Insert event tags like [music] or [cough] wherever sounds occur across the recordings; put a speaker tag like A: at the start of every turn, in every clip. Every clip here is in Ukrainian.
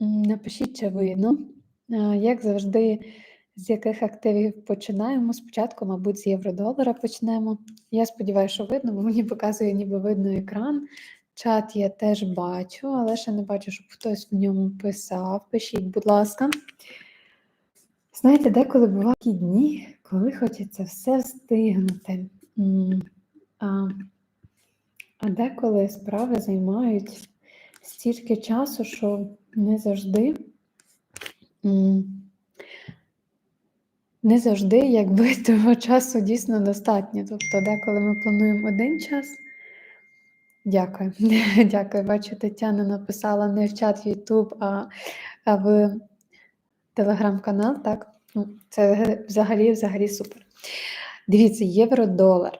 A: Напишіть, чи видно. Як завжди, з яких активів починаємо? Спочатку, мабуть, з євро-долара почнемо. Я сподіваюся, що видно, бо мені показує, ніби видно екран. Чат я теж бачу, але ще не бачу, щоб хтось в ньому писав. Пишіть, будь ласка. Знаєте, деколи бувають дні, коли хочеться все встигнути. А, а деколи справи займають стільки часу, що не завжди не завжди, якби [laughs] того часу дійсно достатньо. Тобто, деколи ми плануємо один час. Дякую. [laughs] Дякую. Бачу, Тетяна написала не в чат YouTube, а, в телеграм-канал. Так, ну, це взагалі взагалі супер. Дивіться, євро-долар.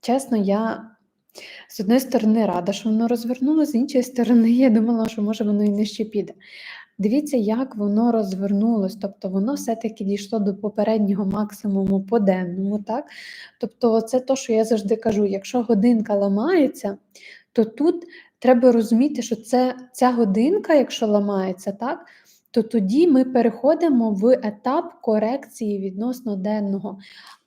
A: Чесно, я з однієї сторони рада, що воно розвернулося, з іншої сторони, я думала, що може воно і нижче піде. Дивіться, як воно розвернулось, тобто воно все-таки дійшло до попереднього максимуму по денному. так? Тобто, це те, що я завжди кажу: якщо годинка ламається, то тут треба розуміти, що це ця годинка, якщо ламається, так, то тоді ми переходимо в етап корекції відносно денного.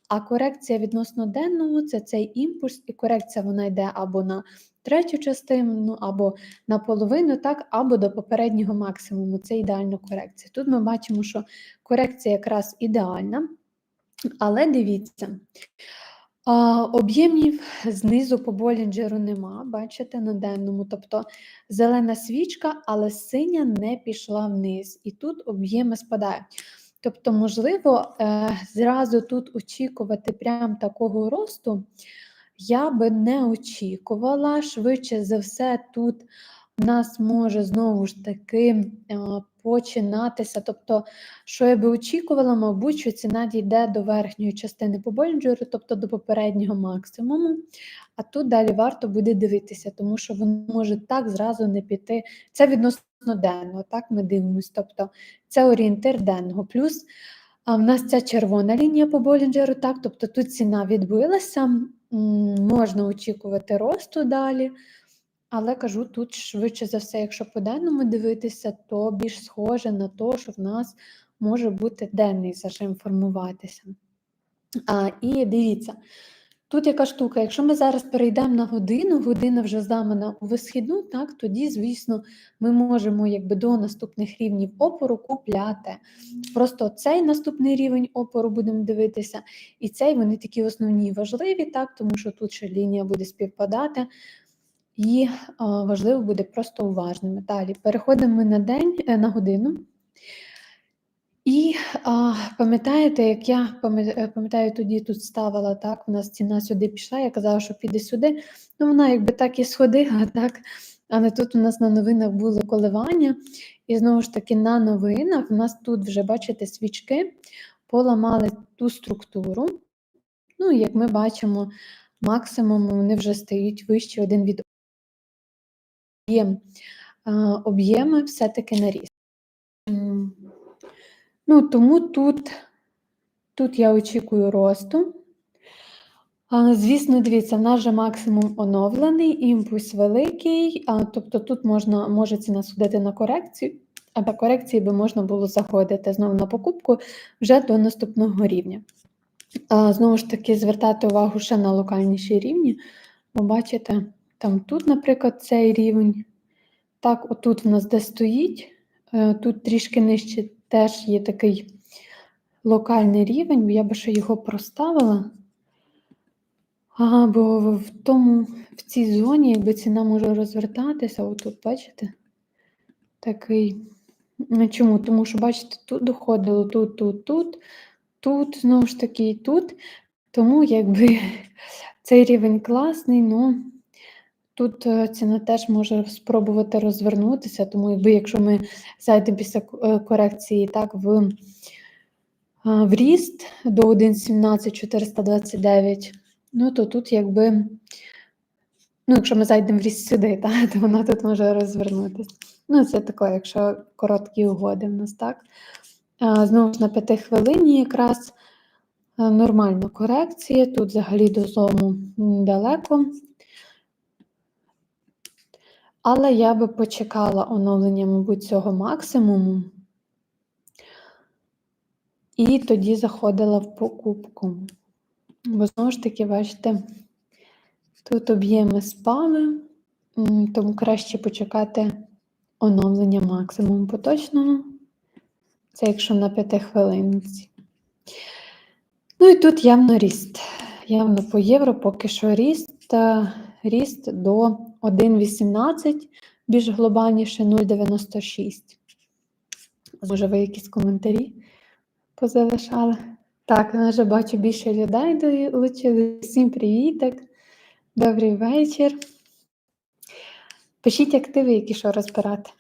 A: А корекція відносно денного це цей імпульс, і корекція вона йде або на третю частину, або на половину, так, або до попереднього максимуму. Це ідеальна корекція. Тут ми бачимо, що корекція якраз ідеальна, але дивіться. Об'ємів знизу по Болінджеру нема, бачите, на денному. Тобто зелена свічка, але синя не пішла вниз. І тут об'єми спадають. Тобто, можливо, е, зразу тут очікувати прям такого росту я би не очікувала. Швидше за все, тут у нас може знову ж таки е, починатися. Тобто, що я би очікувала, мабуть, що ціна дійде до верхньої частини по Болінджеру, тобто до попереднього максимуму. А тут далі варто буде дивитися, тому що воно може так зразу не піти. Це відносно денного, так ми дивимося. Тобто це орієнтир денного. Плюс а в нас ця червона лінія по Болінджеру, так, тобто тут ціна відбилася, можна очікувати росту далі. Але кажу, тут швидше за все, якщо по денному дивитися, то більш схоже на те, що в нас може бути денний зажим формуватися. А, І дивіться, Тут яка штука, якщо ми зараз перейдемо на годину, година вже здамана у висхідну, так тоді, звісно, ми можемо якби до наступних рівнів опору купляти. Просто цей наступний рівень опору будемо дивитися, і цей вони такі основні важливі, так, тому що тут ще лінія буде співпадати, і важливо буде просто уважними. Далі переходимо ми на день, е, на годину. І а, пам'ятаєте, як я е, пам'ятаю, тоді тут ставила так, у нас ціна сюди пішла, я казала, що піде сюди. Ну, вона якби так і сходила, [laughs] так. Але тут у нас на новинах було коливання, і знову ж таки на новинах у нас тут вже, бачите, свічки поламали ту структуру. Ну, як ми бачимо, максимум вони вже стають вище один від об'єми все-таки наріс. Ну, Тому тут тут я очікую росту. Звісно, дивіться, в нас же максимум оновлений, імпульс великий, тобто тут можна, може ціна судити на корекцію, а по корекції би можна було заходити знову на покупку вже до наступного рівня. Знову ж таки, звертати увагу ще на локальніші рівні. Бо бачите, там тут, наприклад, цей рівень. Так, отут в нас де стоїть, е, тут трішки нижче теж є такий локальний рівень, я би ще його проставила. Ага, бо в тому, в цій зоні, якби ціна може розвертатися, отут, бачите? Такий. Чому? Тому що, бачите, тут доходило, тут, тут, тут, тут, знову ж таки, тут. Тому, якби [laughs] цей рівень класний, ну. Тут е, ціна теж може спробувати розвернутися, тому якби якщо ми зайдемо після е, корекції так в в ріст до 1,17429, ну то тут якби, ну, якщо ми зайдемо в ріст сюди, так, [laughs] то вона тут може розвернутися. Ну, це таке, якщо короткі угоди в нас так. Знову ж на п'яти хвилині якраз е, нормальна корекція. Тут взагалі до зому далеко. Але я би почекала оновлення, мабуть, цього максимуму. І тоді заходила в покупку. Бо знову ж таки, бачите, тут об'єми спали, тому краще почекати оновлення максимум поточного. Це якщо на 5 хвилинці. Ну і тут явно ріст. Явно по євро поки що ріст, е, ріст до 1,18, більш глобальніше 0,96. Може, ви якісь коментарі позалишали? Так, я вже бачу більше людей долучили. Всім привіток. Добрий вечір. Пишіть активи, які що розбирати.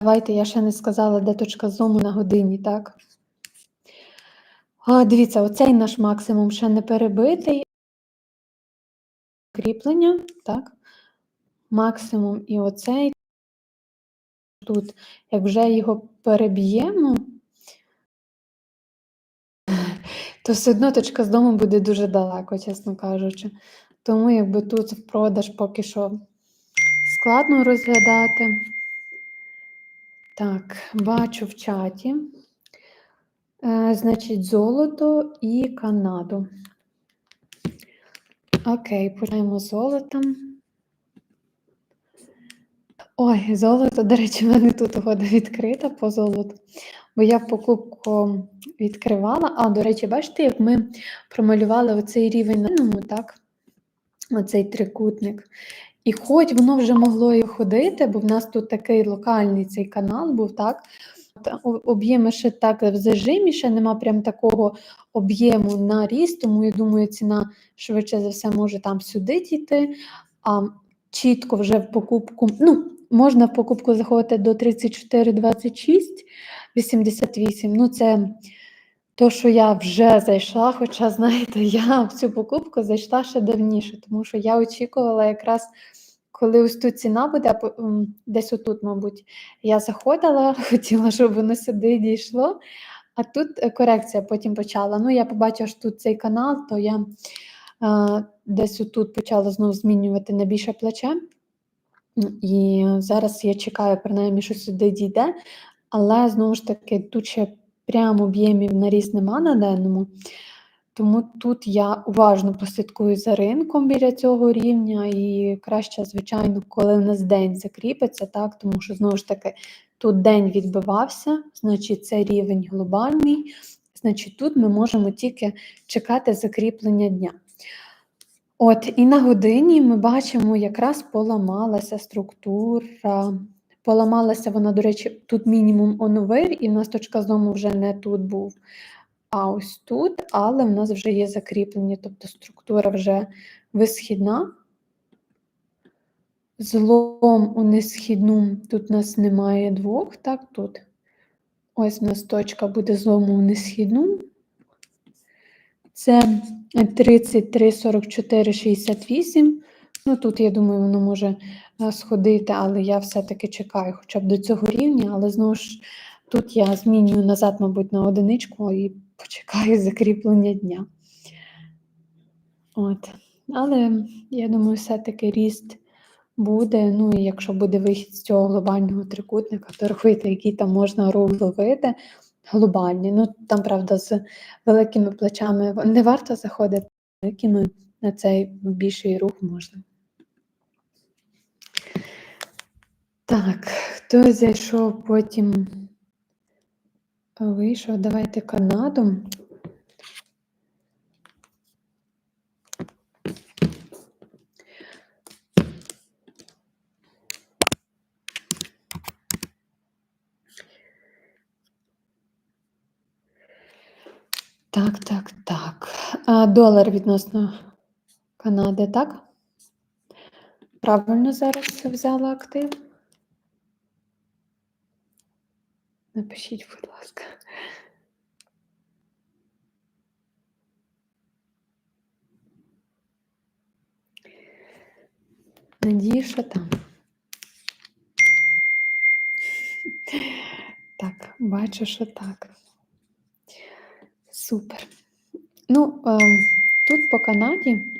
A: Давайте, я ще не сказала, де точка зуму на годині, так? А, Дивіться, оцей наш максимум ще не перебитий. Кріплення, так? Максимум і оцей. Тут, як вже його переб'ємо, то все одно точка з дому буде дуже далеко, чесно кажучи. Тому якби тут в продаж поки що складно розглядати. Так, бачу в чаті. Е, Значить, золото і Канаду. Окей, почнемо золотом. Ой, золото, до речі, в мене тут угода відкрита по золоту. Бо я покупку відкривала. А, до речі, бачите, як ми промалювали оцей рівень на так? Оцей трикутник. І хоч воно вже могло і ходити, бо в нас тут такий локальний цей канал був, так? Об'єми ще так в зажимі, ще нема прям такого об'єму на ріст, тому я думаю, ціна швидше за все може там сюди дійти. А чітко вже в покупку, ну, можна в покупку заходити до 34,26, 88. Ну, це то, що я вже зайшла, хоча, знаєте, я в цю покупку зайшла ще давніше, тому що я очікувала якраз, коли ось тут ціна буде, десь отут, мабуть, я заходила, [laughs] хотіла, щоб воно сюди дійшло, а тут е, корекція потім почала. Ну, я побачила, що тут цей канал, то я е, десь отут почала знову змінювати на більше плече. І зараз я чекаю, принаймні, що сюди дійде, але знову ж таки, тут ще прямо об'ємів на ріст нема на денному. Тому тут я уважно послідкую за ринком біля цього рівня, і краще, звичайно, коли в нас день закріпиться, так, тому що знову ж таки тут день відбивався, значить це рівень глобальний, значить тут ми можемо тільки чекати закріплення дня. От, і на годині ми бачимо, якраз поламалася структура. Поламалася вона, до речі, тут мінімум оновив, і в нас точка злому вже не тут був, а ось тут, але в нас вже є закріплення, тобто структура вже висхідна. Злом у несхідну, тут у нас немає двох, так, тут. Ось у нас точка буде злому у несхідну. Це 33, 44, 68. Ну, тут, я думаю, воно може е, сходити, але я все-таки чекаю хоча б до цього рівня, але знову ж тут я змінюю назад, мабуть, на одиничку і почекаю закріплення дня. От. Але я думаю, все-таки ріст буде. Ну і якщо буде вихід з цього глобального трикутника, то рахуйте, який там можна рух. Глобальні. Ну там, правда, з великими плечами не варто заходити, великими на цей більший рух можна. Так, хто зайшов потім вийшов? Давайте Канаду. Так, так, так. А, долар відносно Канади, так? Правильно зараз взяла актив? Напишіть, будь ласка. Надію, що там. Так, бачу, що так. Супер. Ну, е, тут по Канаді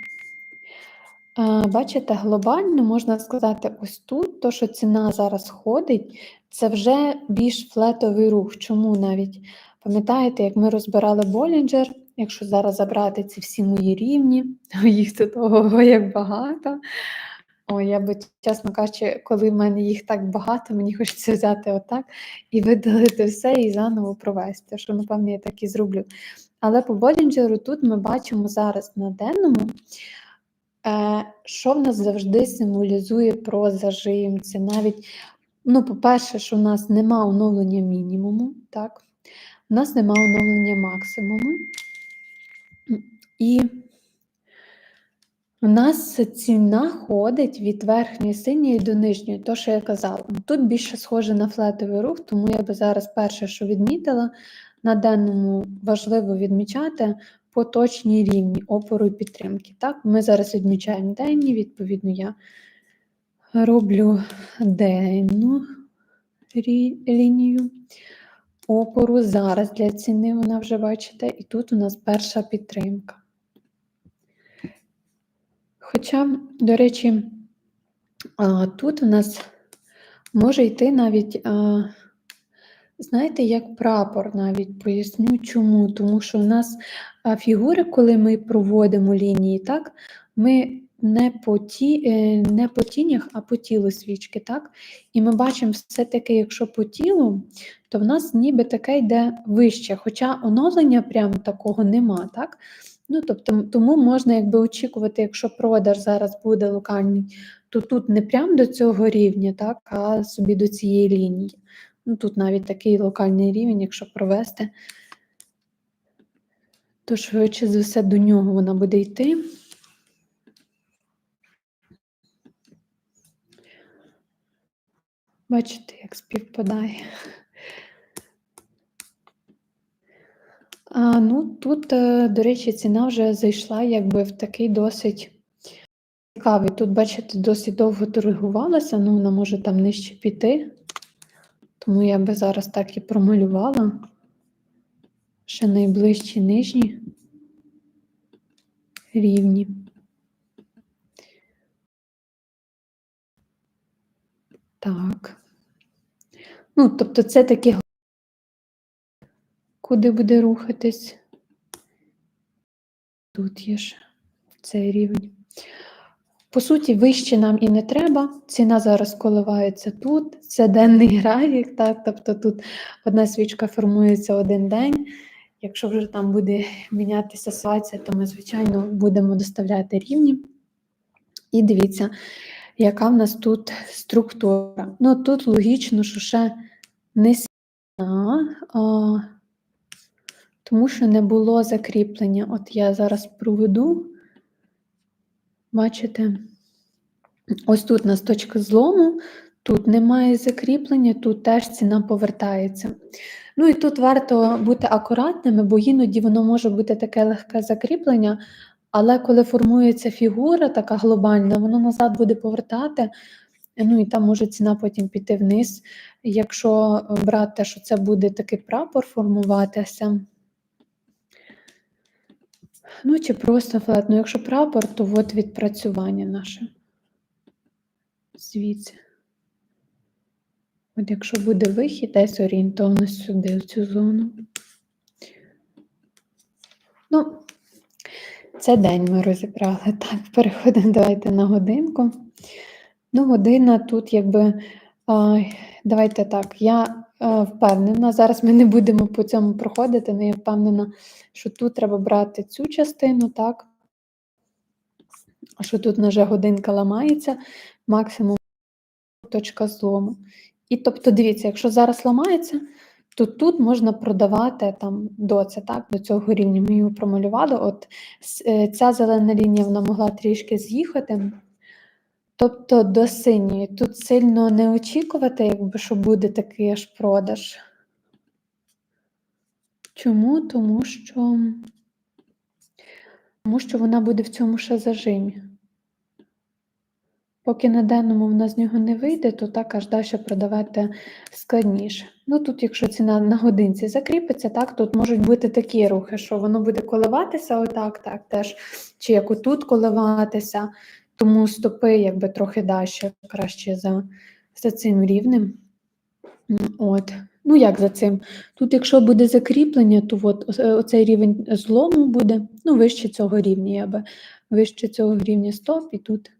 A: Бачите, глобально можна сказати, ось тут, то, що ціна зараз ходить, це вже більш флетовий рух. Чому навіть? Пам'ятаєте, як ми розбирали Болінджер, якщо зараз забрати ці всі мої рівні, [laughs] то їх тут ого, як багато. О, я би, чесно кажучи, коли в мене їх так багато, мені хочеться взяти отак і видалити все і заново провести, що, напевно, я так і зроблю. Але по Болінджеру тут ми бачимо зараз на денному, що в нас завжди символізує про зажим. Це навіть, ну, по-перше, що в нас нема оновлення мінімуму, так? У нас нема оновлення максимуму. І у нас ціна ходить від верхньої синьої до нижньої, то, що я казала. Тут більше схоже на флетовий рух, тому я би зараз перше, що відмітила, на денному важливо відмічати поточні рівні опору і підтримки. Так, Ми зараз відмічаємо денні, відповідно, я роблю денну лінію опору. Зараз для ціни вона вже бачите, і тут у нас перша підтримка. Хоча, до речі, тут у нас може йти навіть, знаєте, як прапор навіть поясню чому. Тому що у нас фігури, коли ми проводимо лінії, так, ми не по ті, е, не по тінях, а по тілу свічки. так? І ми бачимо все-таки, якщо по тілу, то в нас ніби таке йде вище. Хоча оновлення прям такого нема. так? Ну, тобто, Тому можна якби очікувати, якщо продаж зараз буде локальний, то тут не прямо до цього рівня, так, а собі до цієї лінії. Ну, Тут навіть такий локальний рівень, якщо провести, то швидше за все до нього вона буде йти. Бачите, як співпадає. А, Ну, тут, е, до речі, ціна вже зайшла якби в такий досить цікавий. Тут, бачите, досить довго торгувалася, ну вона може там нижче піти. Тому я би зараз так і промалювала. Ще найближчі нижні рівні. Так. Ну, тобто, це такі куди буде рухатись. Тут є ж цей рівень. По суті, вище нам і не треба. Ціна зараз коливається тут. Це денний графік, так? тобто тут одна свічка формується один день. Якщо вже там буде мінятися ситуація, то ми, звичайно, будемо доставляти рівні. І дивіться, яка в нас тут структура. Ну, тут логічно, що ще не сильна, тому що не було закріплення. От я зараз проведу, бачите, ось тут у нас точка злому, тут немає закріплення, тут теж ціна повертається. Ну і тут варто бути акуратними, бо іноді воно може бути таке легке закріплення, але коли формується фігура така глобальна, воно назад буде повертати. Ну і там може ціна потім піти вниз. Якщо брати, що це буде такий прапор формуватися, Ну, чи просто флет. Ну, якщо прапор, то от відпрацювання наше. Звідси. От якщо буде вихід, десь орієнтовно сюди, в цю зону. Ну, це день ми розібрали. Так, переходимо давайте на годинку. Ну, година тут, якби, а, давайте так, я впевнена. Зараз ми не будемо по цьому проходити, але я впевнена, що тут треба брати цю частину, так? Що тут вже годинка ламається, максимум точка злому. І тобто, дивіться, якщо зараз ламається, то тут можна продавати там до це, так, до цього рівня. Ми його промалювали. От е, ця зелена лінія вона могла трішки з'їхати. Тобто до синьої тут сильно не очікувати, якби що буде такий аж продаж. Чому? Тому що тому що вона буде в цьому ще зажимі. Поки на денному вона з нього не вийде, то так аж далі продавати складніше. Ну тут, якщо ціна на годинці закріпиться, так, тут можуть бути такі рухи, що воно буде коливатися отак, так теж, чи як отут коливатися, тому стопи якби трохи далі краще за, за цим рівнем. От. Ну, як за цим? Тут, якщо буде закріплення, то от, е, оцей рівень злому буде, ну, вище цього рівня, я би вище цього рівня стоп, і тут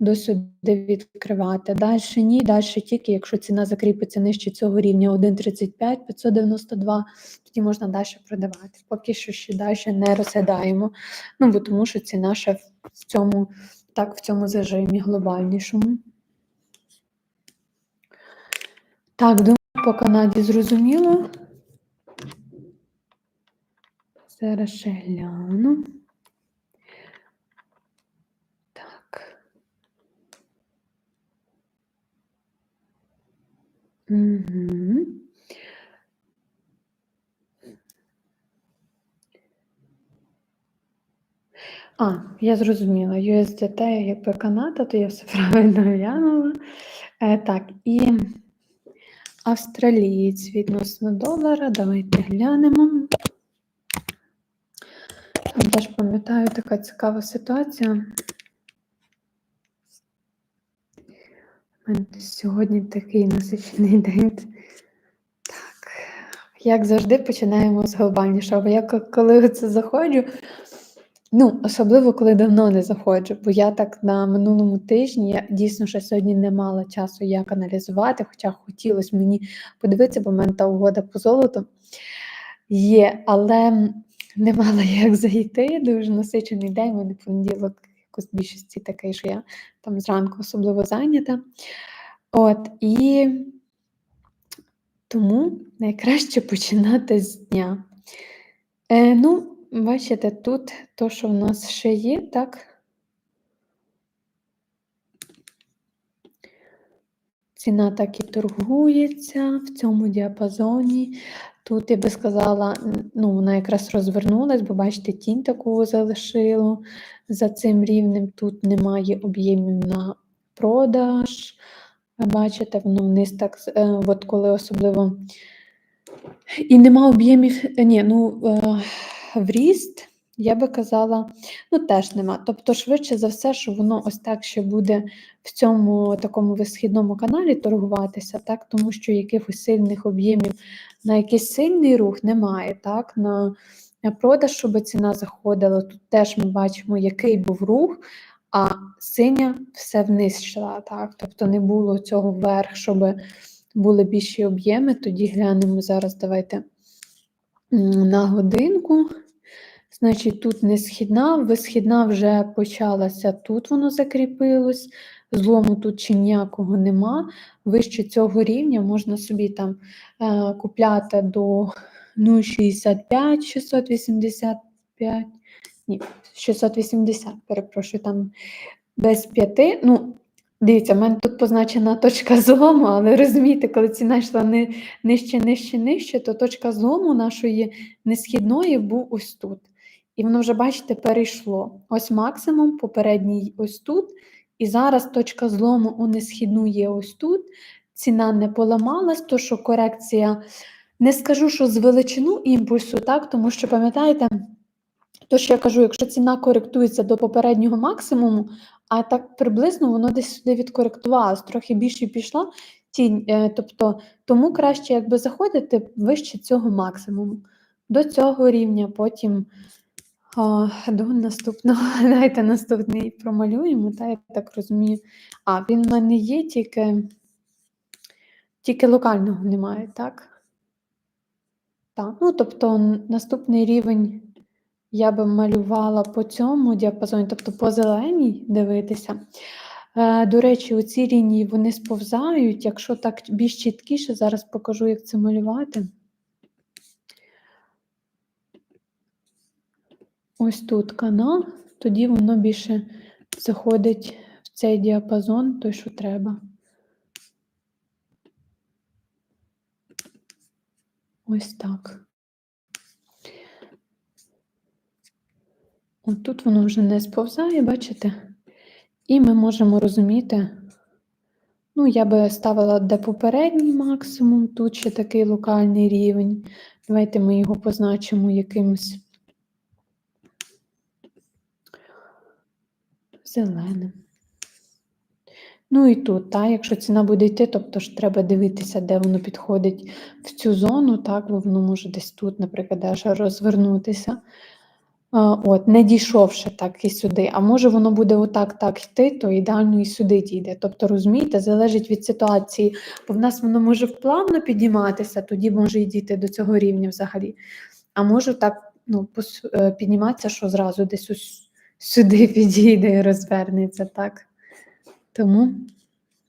A: до сюди відкривати. Далі ні, далі тільки, якщо ціна закріпиться нижче цього рівня 1,35, 592, тоді можна далі продавати. Поки що ще далі не розглядаємо. Ну, бо тому що ціна ще в- в цьому, так, в цьому зажимі глобальнішому. Так, думаю, по Канаді зрозуміло. Зараз ще гляну. Так. Угу. А, я зрозуміла. USDT якби Канада, то я все [laughs] правильно глянула. Е, так, і австралієць відносно долара. Давайте глянемо. Там теж пам'ятаю така цікава ситуація. Сьогодні такий насичений день. Так, як завжди, починаємо з глобальнішого. Я коли це заходжу, ну, особливо коли давно не заходжу, бо я так на минулому тижні я дійсно ще сьогодні не мала часу як аналізувати, хоча хотілося мені подивитися, бо в мене та угода по золоту є, але не мала як зайти. Дуже насичений день, у мене понеділок якось в більшості такий, що я там зранку особливо зайнята. От, і тому найкраще починати з дня. Е, ну, бачите, тут то, що в нас ще є, так. Ціна так і торгується в цьому діапазоні. Тут, я би сказала, ну, вона якраз розвернулась, бо бачите, тінь таку залишило за цим рівнем. Тут немає об'ємів на продаж. Бачите, воно вниз так, е, от коли особливо. І нема об'ємів, е, ні, ну е, в ріст, я би казала, ну теж нема. Тобто, швидше за все, що воно ось так ще буде в цьому такому висхідному каналі торгуватися, так, тому що якихось сильних об'ємів на якийсь сильний рух немає, так, на, продаж, щоб ціна заходила. Тут теж ми бачимо, який був рух, а синя все вниз йшла, так, тобто не було цього вверх, щоб були більші об'єми. Тоді глянемо зараз, давайте на годинку. Значить, тут не східна, висхідна вже почалася, тут воно закріпилось, злому тут чи ніякого нема. Вище цього рівня можна собі там е, купляти до 0,65, 685, ні, 680, перепрошую, там без 5. Ну, дивіться, в мене тут позначена точка злому, але розумієте, коли ціна йшла нижче, нижче, нижче, то точка злому нашої несхідної був ось тут. І воно вже, бачите, перейшло. Ось максимум, попередній ось тут. І зараз точка злому у несхідну є ось тут. Ціна не поламалась, то що корекція, не скажу, що з величину імпульсу, так, тому що пам'ятаєте, то що я кажу, якщо ціна коректується до попереднього максимуму, а так приблизно воно десь сюди відкоректувалось, трохи більше пішла тінь. е, Тобто тому краще якби заходити вище цього максимуму. До цього рівня, потім а, до наступного. [laughs] Давайте наступний промалюємо, та, я так розумію. А, він в мене є, тільки, тільки локального немає, так? Так, ну тобто наступний рівень я би малювала по цьому діапазоні, тобто по зеленій дивитися. Е, До речі, у ці лінії вони сповзають. Якщо так більш чіткіше, зараз покажу, як це малювати. Ось тут канал, тоді воно більше заходить в цей діапазон, той, що треба. Ось так. От тут воно вже не сповзає, бачите? І ми можемо розуміти, ну, я би ставила де попередній максимум, тут ще такий локальний рівень. Давайте ми його позначимо якимось зеленим. Ну і тут, так, якщо ціна буде йти, тобто ж треба дивитися, де воно підходить в цю зону, так, бо воно може десь тут, наприклад, аж розвернутися. От, не дійшовши так і сюди. А може воно буде отак так йти, то ідеально і сюди дійде. Тобто, розумієте, залежить від ситуації, бо в нас воно може вплавно підніматися, тоді може і дійти до цього рівня взагалі. А може так ну, е, підніматися, що зразу десь ось сюди підійде і розвернеться. так. Тому,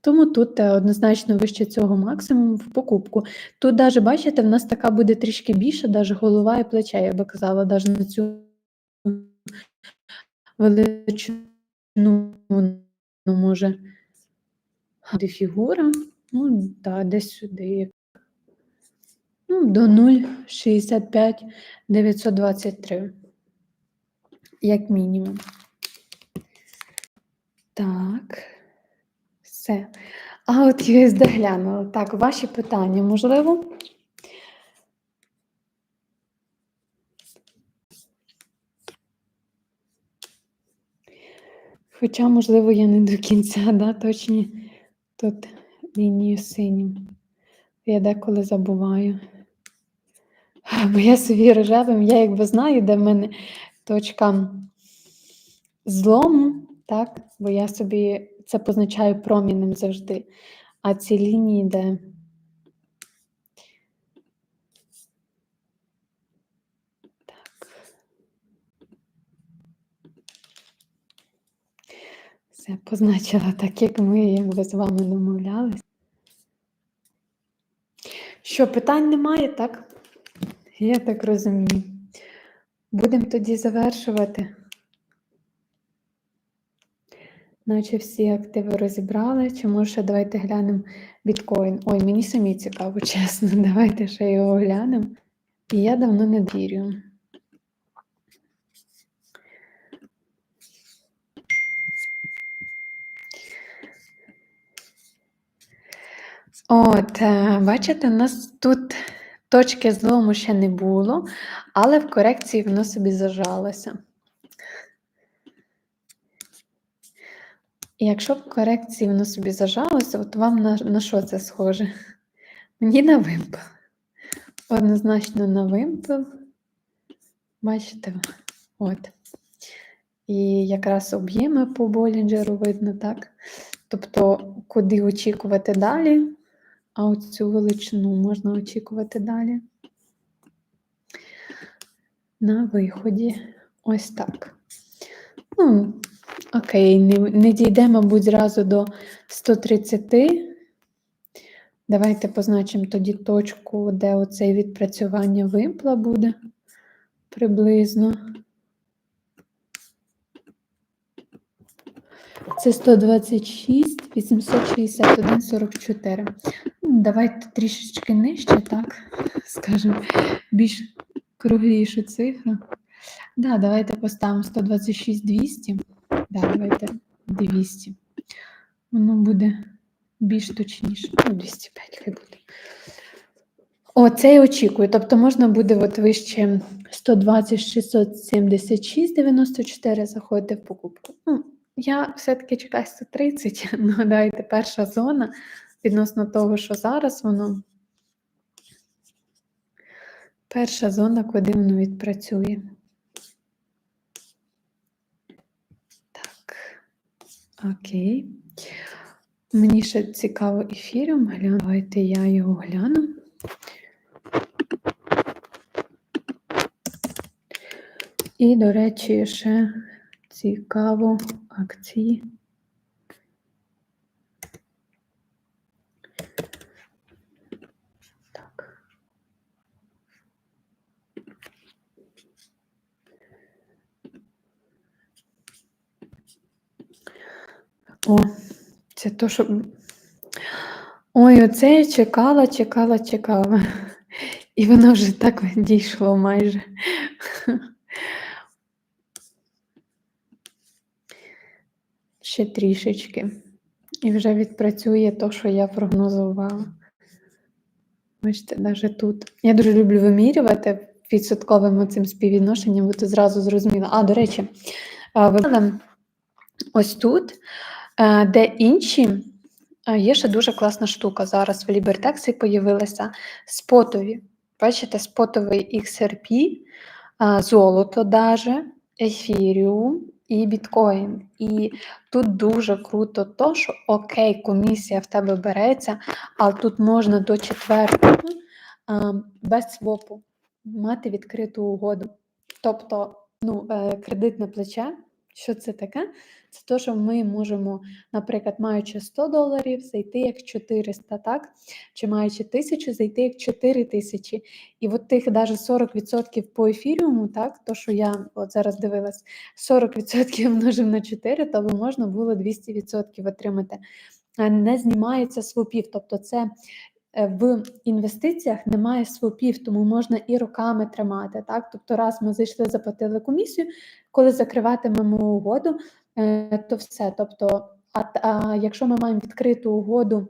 A: тому тут е, однозначно вище цього максимуму в покупку. Тут, навіть, бачите, в нас така буде трішки більше, навіть голова і плече, я би казала, навіть на цю величину воно може бути фігура. Ну, да, десь сюди. Ну, до 0,65 923. Як мінімум. Так. Все. А от USD глянула. Так, ваші питання, можливо? Хоча, можливо, я не до кінця, да, точні тут лінію синім. Я деколи забуваю. Бо я собі рожевим, я якби знаю, де в мене точка злому, так? Бо я собі це позначаю промінним завжди. А ці лінії, де так. Все позначила так, як ми якби з вами домовлялись. Що, питань немає, так? Я так розумію. Будемо тоді завершувати. Наче всі активи розібрали. Чи може давайте глянемо біткоін? Ой, мені самі цікаво, [laughs] чесно. Давайте ще його глянемо. І я давно не вірю. От, е, бачите, у нас тут точки злому ще не було, але в корекції воно собі зажалося. І якщо в корекції воно собі зажалося, от вам на, на що це схоже? Мені на вимпел. Однозначно на вимпел. Бачите? От. І якраз об'єми по Болінджеру видно, так? Тобто, куди очікувати далі, а от цю величину можна очікувати далі. На виході. Ось так. Ну, окей, не, не дійде, мабуть, зразу до 130. Давайте позначимо тоді точку, де оце відпрацювання вимпла буде приблизно. Це 126, 861, 44. Давайте трішечки нижче, так, скажемо, більш круглішу цифру. Да, давайте поставимо 126, 200. Да, давайте 200. Воно буде більш точніше. Ну, 205 хай буде. О, це я очікую. Тобто можна буде от вище 120, 676, 94 заходити в покупку. Ну, я все-таки чекаю 130, [laughs] ну давайте перша зона відносно того, що зараз воно. Перша зона, куди воно відпрацює. Так, окей. Мені ще цікаво ефіром гляну. Давайте я його гляну. І, до речі, ще цікаво акції. О, це то, що. Ой, оце я чекала, чекала, чекала. І воно вже так дійшло майже. Ще трішечки. І вже відпрацює то, що я прогнозувала. Бачите, навіть тут. Я дуже люблю вимірювати відсотковим цим співвідношенням, бо ти зразу зрозуміла. А, до речі, ви ось тут Де інші, е, є ще дуже класна штука. Зараз в Лібертексі появилися спотові. Бачите, спотовий XRP, е, золото даже, ефіріум і біткоін. І тут дуже круто то, що окей, комісія в тебе береться, але тут можна до четвертого е, без свопу мати відкриту угоду. Тобто, ну, е, кредитне плече, що це таке? Це те, що ми можемо, наприклад, маючи 100 доларів, зайти як 400, так? Чи маючи 1000, зайти як 4000. І от тих навіть 40% по ефіріуму, так, то, що я от зараз дивилась, 40% множив на 4, то можна було 200% отримати. Не знімається свопів, тобто це в інвестиціях немає свопів, тому можна і роками тримати. Так? Тобто, раз ми зайшли, заплатили комісію, коли закриватимемо угоду, е, то все. Тобто, а, а якщо ми маємо відкриту угоду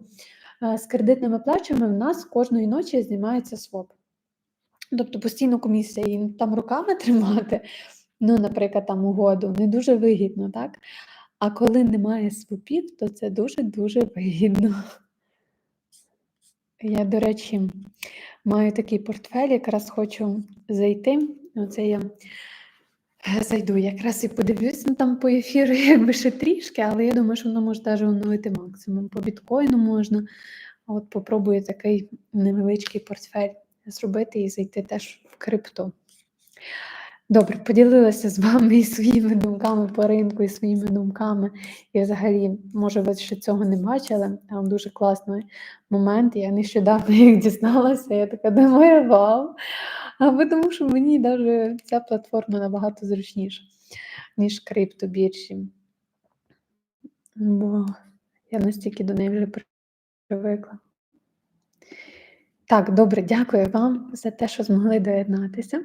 A: е, з кредитними плечами, в нас кожної ночі знімається своп. Тобто постійно комісія їм там руками [laughs] тримати, ну, наприклад, там угоду, не дуже вигідно, так? А коли немає свопів, то це дуже-дуже вигідно. Я, до речі, маю такий портфель, якраз хочу зайти. Оце я е, зайду, якраз і подивлюсь ну, там по ефіру, [laughs] якби ще трішки, але я думаю, що воно може навіть оновити максимум. По біткоїну можна. От попробую такий невеличкий портфель зробити і зайти теж в крипту. Добре, поділилася з вами і своїми думками по ринку, і своїми думками. І взагалі, може, ви ще цього не бачили, там дуже класний момент. Я нещодавно як дізналася, я така думаю, вау. А тому що мені навіть ця платформа набагато зручніша, ніж криптобіржі. Бо я настільки до неї вже привикла. Так, добре, дякую вам за те, що змогли доєднатися.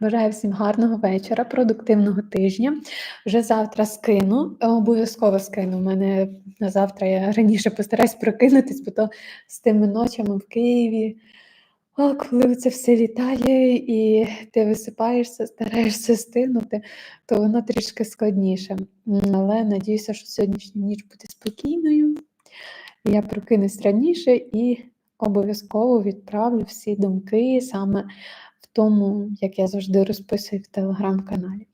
A: Бажаю всім гарного вечора, продуктивного тижня. Вже завтра скину, обов'язково скину. У мене на завтра я раніше постараюсь прокинутись, бо то з тими ночами в Києві. О, коли це все літає, і ти висипаєшся, стараєшся стигнути, то воно трішки складніше. Але надіюся, що сьогоднішня ніч буде спокійною. Я прокинусь раніше і обов'язково відправлю всі думки саме в тому, як я завжди розписую в телеграм-каналі.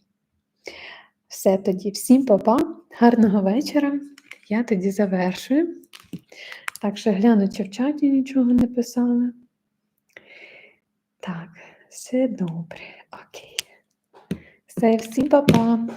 A: Все тоді, всім па-па, гарного вечора. Я тоді завершую. Так що гляну, чи в чаті нічого не писали. Так, все добре. Окей. Все, всім па-па.